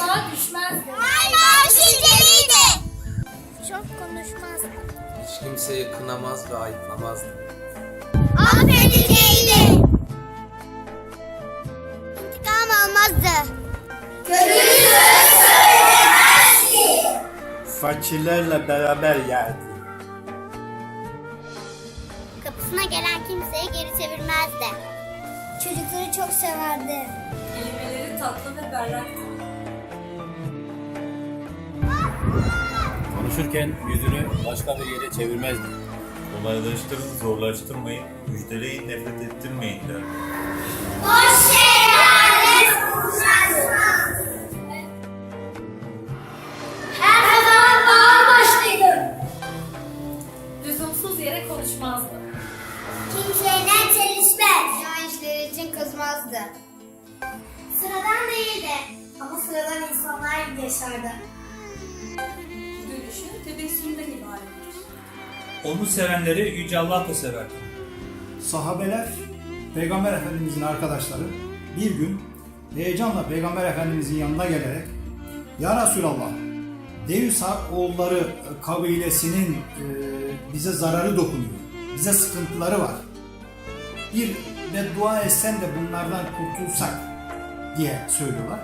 tuzağa düşmezdi. Hala düşünceliydi. Çok konuşmazdı. Hiç kimseyi kınamaz ve ayıplamazdı. Affediciydi. İntikam almazdı. Fakirlerle beraber yerdi. Kapısına gelen kimseyi geri çevirmezdi. Çocukları çok severdi. Kelimeleri tatlı ve berraktı. Konuşurken yüzünü başka bir yere çevirmezdi. Kolaylaştırın, zorlaştırmayın, müjdeleyin, nefret ettirmeyin der. Boş şeylerle Her zaman ağır başlıydı. Lüzumsuz yere konuşmazdı. Kimseyle çelişmez. Yan işleri için kızmazdı. Sıradan değildi. Ama sıradan insanlar yaşardı. Gülüşü tebessümden ibarettir. Onu sevenleri Yüce Allah da severdi. Sahabeler, Peygamber Efendimizin arkadaşları bir gün heyecanla Peygamber Efendimizin yanına gelerek Ya Resulallah, Devsa oğulları kabilesinin e, bize zararı dokunuyor. Bize sıkıntıları var. Bir beddua etsen de bunlardan kurtulsak diye söylüyorlar.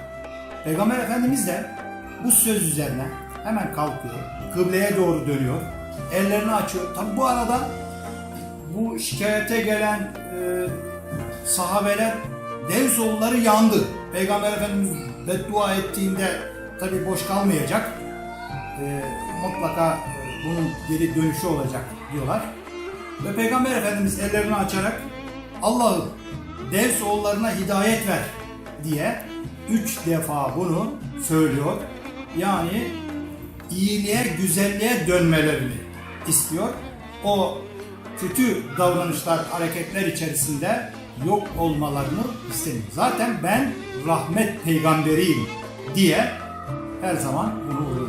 Peygamber Efendimiz de bu söz üzerine hemen kalkıyor. Kıbleye doğru dönüyor. Ellerini açıyor. Tabi bu arada bu şikayete gelen e, sahabeler Devsoğulları yandı. Peygamber Efendimiz beddua ettiğinde tabi boş kalmayacak. E, mutlaka e, bunun geri dönüşü olacak diyorlar. Ve Peygamber Efendimiz ellerini açarak Allah'ım Devsoğullarına hidayet ver diye üç defa bunu söylüyor. Yani iyiliğe, güzelliğe dönmelerini istiyor. O kötü davranışlar, hareketler içerisinde yok olmalarını istemiyor. Zaten ben rahmet peygamberiyim diye her zaman bunu